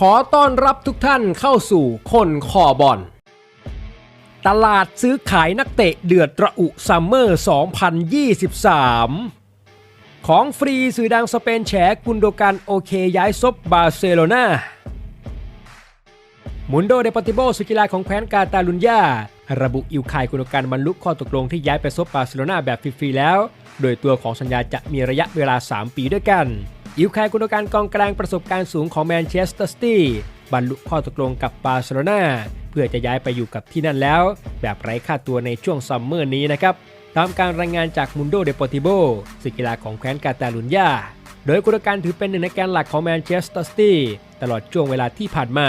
ขอต้อนรับทุกท่านเข้าสู่คนคอบอล ตลาดซื้อขายนักเตะเดือดระอุซัมเมอร์ 2023 ของฟรีสื่อดังสเปนแฉกุนโดกันโอเคย้ายซบบาร์เซโลนามุนโดเดปติโบสุกิลาของแคว้นกาตาลุญญาระบุอิวคายกุนโดกันบรรลุข้อตกลงที่ย้ายไปซบบาร์เซโลนาแบบฟรีๆแล้ว โดยตัวของสัญญาจะมีระยะเวลา 3 ปีด้วยกัน อิวคายกุนการกองกลางประสบการณ์สูงของแมนเชสเตอร์ซิตี้บรรลุข้อตกลงกับบาร์เซโลนาเพื่อจะย้ายไปอยู่กับที่นั่นแล้ว แบบไร้ค่าตัวในช่วงซัมเมอร์นี้นะครับตามการรายงานจากมุนโดเดปอติโบสื่อกีฬาของแคว้นกาตาลุญญาโดยกุนการถือเป็นหนึ่งในแกนหลักของแมนเชสเตอร์ซิตี้ตลอดช่วงเวลาที่ผ่านมา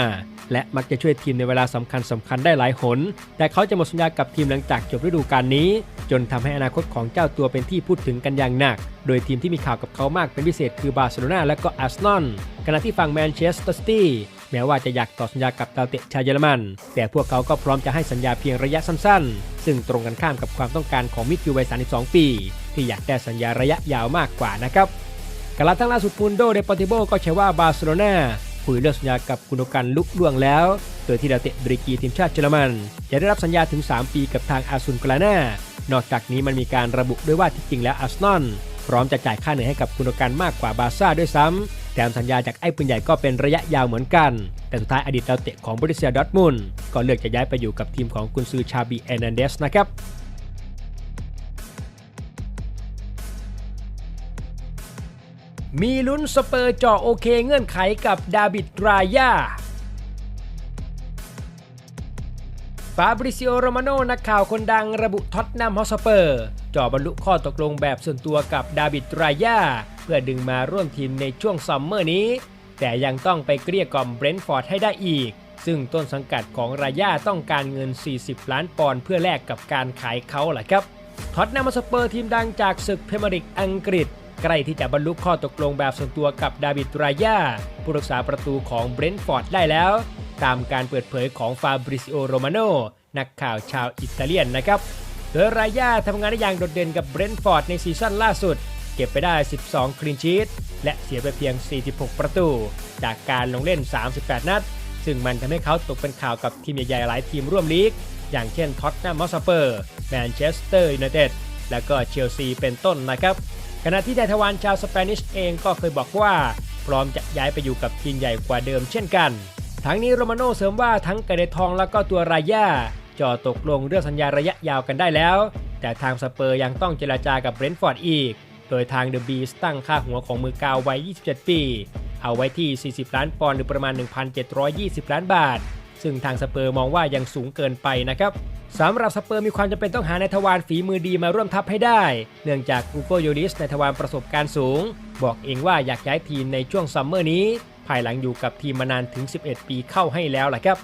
และมักจะช่วยทีมในเวลาสำคัญสำคัญได้หลายหน แต่เขาจะหมดสัญญากับทีมหลังจากจบฤดูกาลนี้ จนทำให้อนาคตของเจ้าตัวเป็นที่พูดถึงกันอย่างหนัก โดยทีมที่มีข่าวกับเขามากเป็นพิเศษคือบาร์เซโลนาและก็อาร์เซนอลขณะที่ฝั่งแมนเชสเตอร์ซิตี้แม้ว่าจะอยากต่อสัญญากับดาวเตะชาวเยอรมัน แต่พวกเขาก็พร้อมจะให้สัญญาเพียงระยะสั้นๆ ซึ่งตรงกันข้ามกับความต้องการของมิดฟิลด์วัย 32 ปี ที่อยากได้สัญญาระยะยาวมากกว่านะครับกาลาทั้งล่าสุดมุนโดเดปอติโบก็เชื่ว่าบาร์เซโลนา คุยเรื่องสัญญากับกุนโดกันลุกล่วงแล้ว โดยที่ดาวเตะบริกีทีมชาติเยอรมัน จะได้รับสัญญาถึง 3 ปีกับทางอาซุนกลาน่านอกจากนี้มันมีการระบุด้วยว่าที่จริงแล้วอาร์เซนอลพร้อมจะจ่ายค่าเหนื่อยให้กับกุนโดกันมากกว่าบาซ่าด้วยซ้ำแถมสัญญาจากไอ้ปืนใหญ่ก็เป็นระยะยาวเหมือนกัน แต่สุดท้ายอดีตดาวเตะของบริเซียดอร์ทมุนก็เลือกจะย้ายไปอยู่กับทีมของกุนซือชาบีแอนันเดสนะครับ มีลุ้นสเปอร์เจาะโอเคเงื่อนไขกับดาบิดรายาฟาบริซิโอโรมาโนนักข่าวคนดังระบุท็อตแนมฮอสเปอร์จ่อบรรลุข้อตกลงแบบส่วนตัวกับดาบิดรายาเพื่อดึงมาร่วมทีมในช่วงซัมเมอร์นี้ แต่ยังต้องไปเกลี้ยกล่อมเบรนท์ฟอร์ดให้ได้อีก ซึ่งต้นสังกัดของรายาต้องการเงิน 40 ล้านปอนด์เพื่อแลกกับการขายเขาแหละครับท็อตแนมฮอสเปอร์ทีมดังจากศึกเพรเมียร์ลีกอังกฤษ ใกล้ที่จะบรรลุข้อตกลงแบบส่วนตัวกับดาวิดรายาผู้รักษาประตูของเบรนท์ฟอร์ดได้แล้ว ตามการเปิดเผยของฟาบริซิโอโรมาโนนักข่าวชาวอิตาเลียนนะครับ โดยรายาทำงานได้อย่างโดดเด่นกับเบรนท์ฟอร์ดในซีซั่นล่าสุด เก็บไปได้ 12 คลีนชีตและเสียไปเพียง 46 ประตู จากการลงเล่น 38 นัด ซึ่งมันทำให้เขาตกเป็นข่าวกับทีมใหญ่ๆหลายทีมร่วมลีก อย่างเช่นท็อตแนมมอสเปอร์ แมนเชสเตอร์ยูไนเต็ด และก็เชลซีเป็นต้นนะครับ ขณะที่นายทวารชาวสเปนิชเองก็เคยบอกว่า พร้อมจะย้ายไปอยู่กับทีมใหญ่กว่าเดิมเช่นกัน ทั้งนี้โรมาโน่เสริมว่าทั้งกระเดทองแล้วก็ตัวรายาจ่อตกลงเรื่องสัญญาระยะยาวกันได้แล้ว แต่ทางสเปอร์ยังต้องเจราจากับเบรนท์ฟอร์ดอีก โดยทางเดอะบีสตั้งค่าหัวของมือกาววัย 27 ปี เอาไว้ที่ 40 ล้านปอนด์หรือประมาณ 1,720 ล้านบาท ซึ่งทางสเปอร์มองว่ายังสูงเกินไปนะครับ สำหรับสเปอร์มีความจำเป็นต้องหาในทวารฝีมือดีมาร่วมทัพให้ได้ เนื่องจากอูโกโยลิสในทวารประสบการณ์สูง บอกเองว่าอยากย้ายทีมในช่วงซัมเมอร์นี้ ภายหลังอยู่กับทีมมานานถึง 11 ปีเข้าให้แล้วล่ะครับ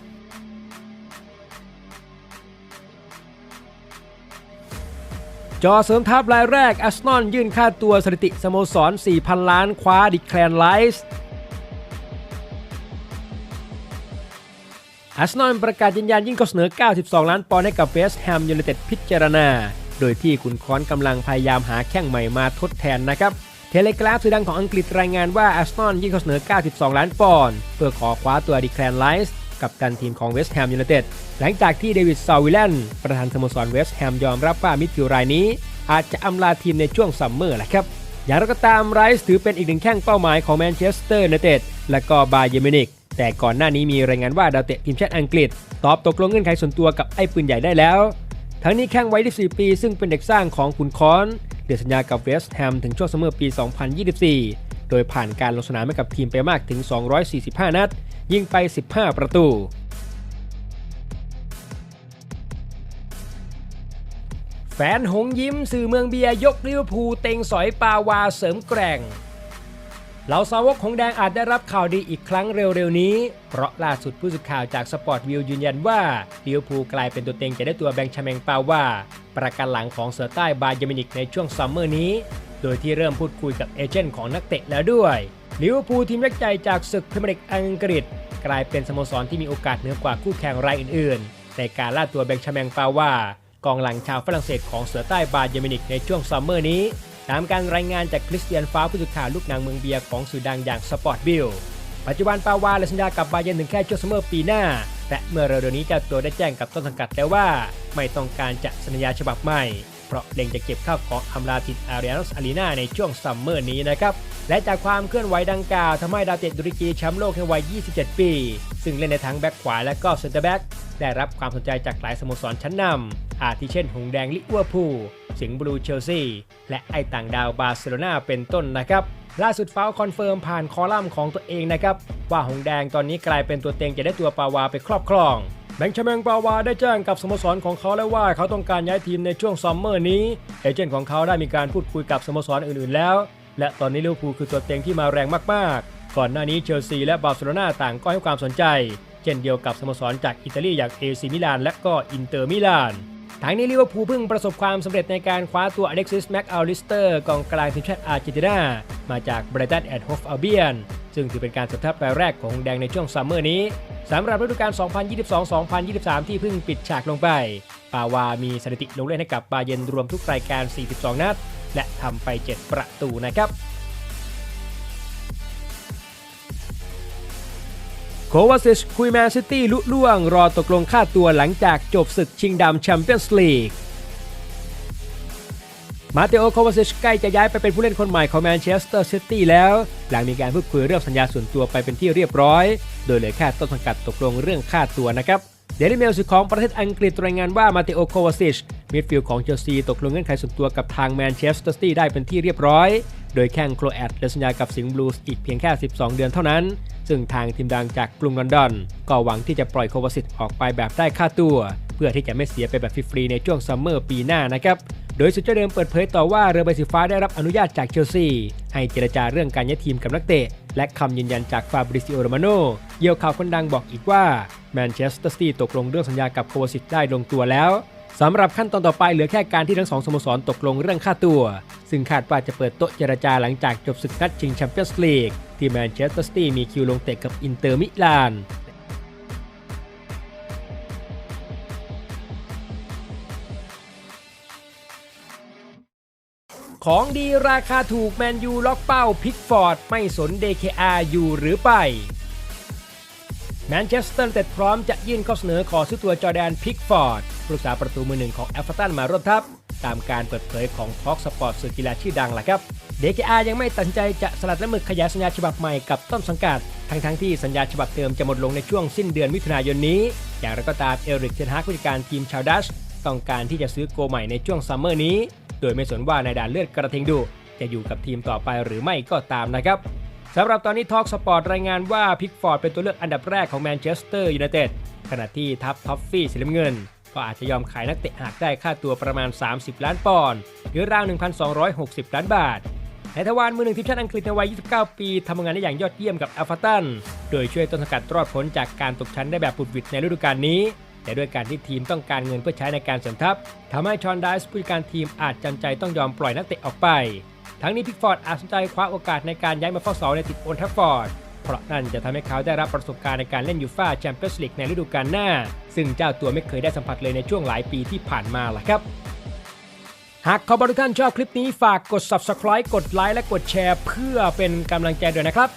จอเสริมทัพรายแรกอาร์เซนอลยื่นค่าตัวสถิติสโมสร 4,000 ล้านคว้าดิแคลนไลส์ อาร์เซนอลประกาศยืนยันยิ่งข้อเสนอ 92 ล้านปอนด์ให้กับเวสต์แฮมยูไนเต็ดพิจารณา โดยที่ขุนค้อนกำลังพยายามหาแข้งใหม่มาทดแทนนะครับเทเลกราฟสื่อดังของอังกฤษรายงานว่าอาร์เซนอลยื่นข้อเสนอ 92 ล้านปอนด์เพื่อขอคว้าตัวดิแคลนไลส์กับการทีมของเวสต์แฮมยูไนเต็ดหลังจากที่เดวิดซาวิลเลนประธานสโมสรเวสต์แฮมยอมรับว่ามิดฟิลด์รายนี้ อาจจะอำลาทีมในช่วงซัมเมอร์แหละครับอย่างไรก็ตามไรส์ถือเป็นอีกหนึ่งแข้งเป้าหมายของแมนเชสเตอร์ยูไนเต็ดและก็บาเยร์มินิก แต่ก่อนหน้านี้มีรายงานว่าดาวเตะทีมชาติอังกฤษ ตอบตกลงเงื่อนไขส่วนตัวกับไอ้ปืนใหญ่ได้แล้ว ทั้งนี้แข้งไวัย24ปี ซึ่งเป็นเด็กสร้างของขุนค้อนเดือสัญญากับเวสต์แฮมถึงช่วงซัมเมอร์ปี 2024 โดยผ่านการลงสนามให้กับทีมไปมากถึง 245 นัด ยิงไป 15 ประตูแฟนหงยิ้มสื่อเมืองเบียยกลิเวอร์พูลเต็งสอยปาวาเสริมแกร่ง เหล่าสาวกของแดงอาจได้รับข่าวดีอีกครั้งเร็วๆนี้ เพราะล่าสุดผู้สื่อข่าวจากสปอร์ตวิวยืนยันว่าลิเวอร์พูลกลายเป็นตัวเต็งจะได้ตัวแบงค์ชแมงปาว่า ประกันหลังของเสือใต้บาเยมินิกในช่วงซัมเมอร์นี้ โดยที่เริ่มพูดคุยกับเอเจนต์ของนักเตะแล้วด้วยลิเวอร์พูลทีมยักษ์ใหญ่จากศึกพรีเมียร์ลีกอังกฤษ กลายเป็นสโมสรที่มีโอกาสเหนือกว่าคู่แข่งรายอื่นๆ ในการล่าตัวแบงค์ชแมงปาว่ากองหลังชาวฝรั่งเศสของเสือใต้บาเยมินิกในช่วงซัมเมอร์นี้ ตามการรายงานจากคริสเตียนฟ้าผู้สื่อข่าวลูกนางเมืองเบียร์ของสื่อดังอย่างสปอร์ตบิลปัจจุบันปาวาและสัญญากับบาเยนถึงแค่ช่วงซัมเมอร์ปีหน้า และเมื่อเร็วๆนี้เจ้าตัวได้แจ้งกับต้นสังกัดแล้วว่า ไม่ต้องการจะสัญญาฉบับใหม่ เพราะเล็งจะเก็บข้าวของอำลาติดอารียนสอารีนาในช่วงซัมเมอร์นี้นะครับ และจากความเคลื่อนไหวดังกล่าวทำให้ดาวเตะตุรกีแชมป์โลกในวัย 27 ปี ซึ่งเล่นในทั้งแบ็คขวาและก็เซนเตอร์แบ็กได้รับความสนใจจากหลายสโมสรชั้นนำอาทิเช่น หงแดงลิเวอร์พูลสิงห์บลูเชลซีและไอต่างดาวบาร์เซโลนาเป็นต้นนะครับล่าสุดฟ้าคอนเฟิร์มผ่านคอลัมน์ของตัวเองนะครับว่าหงแดงตอนนี้กลายเป็นตัวเต็งจะได้ตัวปาวาไปครอบครอง บงค์ชเมงปาวาได้แจ้งกับสโมสรของเขาแล้วว่าเขาต้องการย้ายทีมในช่วงซัมเมอร์นี้ เอเจนต์ของเขาได้มีการพูดคุยกับสโมสรอื่นๆแล้ว และตอนนี้ลิเวอร์พูลคือตัวเต็งที่มาแรงมากๆ ก่อนหน้านี้เชลซีและบาร์เซโลนาต่างก็ให้ความสนใจ เช่นเดียวกับสโมสรจากอิตาลีอย่างเอซีมิลานและก็อินเตอร์มิลานทางนี้ลิเวอร์พูลเพิ่งประสบความสำเร็จในการคว้าตัวอเล็กซิสแม็กอัลลิสเตอร์กองกลางทีมชาติอาร์เจนตินามาจากไบรตันแอดโฮฟอัลเบียน ซึ่งถือเป็นการสัมทับรายแรกของแดงในช่วงซัมเมอร์นี้สำหรับฤดูกาล 2022-2023 ที่เพิ่งปิดฉากลงไป ปาวามีสถิติลงเล่นให้กับบาเยร์นรวมทุกรายการ 42 นัด และทำไป 7 ประตูนะครับ โควาซิชคุยแมนซิตี้ลุล่วงรอตกลงค่าตัวหลังจากจบศึกชิงดำแชมเปี้ยนส์ลีก มาเตโอโควาซิชใกล้จะย้ายไปเป็นผู้เล่นคนใหม่ของแมนเชสเตอร์ซิตี้แล้ว หลังมีการพูดคุยเรื่องสัญญาส่วนตัวไปเป็นที่เรียบร้อย โดยเหลือแค่ต้นสังกัดตกลงเรื่องค่าตัวนะครับเดลิเมลสื่อของประเทศอังกฤษรายงานว่ามาเตโอโควาซิชมิดฟิลด์ของเชลซีตกลงเงื่อนไขส่วนตัวกับทางแมนเชสเตอร์ซิตี้ได้เป็นที่เรียบร้อย โดยแข่งโครแอตเหลือสัญญากับสิงห์บลูส์อีกเพียงแค่ 12 เดือนเท่านั้น ซึ่งทางทีมดังจากกรุงลอนดอน ก็หวังที่จะปล่อยโควาซิชออกไปแบบได้ค่าตัว เพื่อที่จะไม่เสียไปแบบฟรีๆในช่วงซัมเมอร์ปีหน้านะครับ ดยสุดเจ้าเดิมเปิดเผยต่อว่าเรือใบสีฟ้าได้รับอนุญาตจากเชลซีให้เจรจาเรื่องการย้ายทีมกับนักเตะ และคำยืนยันจากฟาบริซิโอโรมาโนเยี่ยวข่าวคนดังบอกอีกว่าแมนเชสเตอร์ซิตี้ตกลงเรื่องสัญญากับโควาซิชได้ลงตัวแล้วสำหรับขั้นตอนต่อไปเหลือแค่การที่ทั้งสองสโมสรตกลงเรื่องค่าตัว ซึ่งคาดว่าจะเปิดโต๊ะเจรจาหลังจากจบศึกนัดชิงแชมเปี้ยนส์ลีกที่แมนเชสเตอร์ซิตี้มีคิวลงเตะกับอินเตอร์มิลาน ของดีราคาถูกแมนยูล็อกเป้าพิกฟอร์ด ไม่สน DKR อยู่หรือไปแมนเชสเตอร์เต็ดพร้อมจะยื่นข้อเสนอขอซื้อตัวจอแดนพิกฟอร์ดผู้รักษาประตูมือหนึ่งของแอฟเวอร์ตันมาร่วมทัพ ตามการเปิดเผยของทอกสปอร์ตสื่อกีฬาชื่อดังแหละครับ DKR ยังไม่ตัดใจจะสลัดน้ำมึกขยายสัญญาฉบับใหม่กับต้นสังกัด ทั้งทั้งๆที่สัญญาฉบับเดิมจะหมดลงในช่วงสิ้นเดือนมิถุนายนนี้ อย่างไรก็ตามเอริกเทนฮากผู้จัดการทีมชาวดัช ต้องการที่จะซื้อโกใหม่ในช่วงซัมเมอร์นี้ โดยไม่สนว่าในด่านเลือดกระทิงดุจะอยู่กับทีมต่อไปหรือไม่ก็ตามนะครับสำหรับตอนนี้ทอ k กสปอร์ตรายงานว่าพิกฟอร์ดเป็นตัวเลือกอันดับแรกของแมนเชสเตอร์ยูไนเต็ดขณะที่ทัพท็อฟฟี่สีน้ำเงิน ก็อาจจะยอมขายนักเตะหากได้ค่าตัวประมาณ 30 ล้านปอนด์หรือราว 1,260 ล้านบาทในทวารมือหนึ่งทีมชาติอังกฤษในวัย 29 ปีทำงานได้อย่างยอดเยี่ยมกับอัลฟาตัน โดยช่วยต้นสังกัดรอดพ้นจากการตกชั้นได้แบบปุดวิดในฤดูกาลนี้ แต่ด้วยการที่ทีมต้องการเงินเพื่อใช้ในการเสริมทัพทำให้ชอนไดส์ผู้จัดการทีมอาจจำใจต้องยอมปล่อยนักเตะออกไป ทั้งนี้พิกฟอร์ดอาจสนใจคว้าโอกาสในการย้ายมาเฝ้าเสาในติดโอนทัฟฟอร์ดเพราะนั่นจะทำให้เขาได้รับประสบการณ์ในการเล่นยูฟ่าแชมเปี้ยนส์ลีกในฤดูกาลหน้า ซึ่งเจ้าตัวไม่เคยได้สัมผัสเลยในช่วงหลายปีที่ผ่านมาล่ะครับ หากขอบทุกท่านชอบคลิปนี้ฝากกด subscribe กดไลค์และกดแชร์ เพื่อเป็นกำลังใจด้วยนะครับ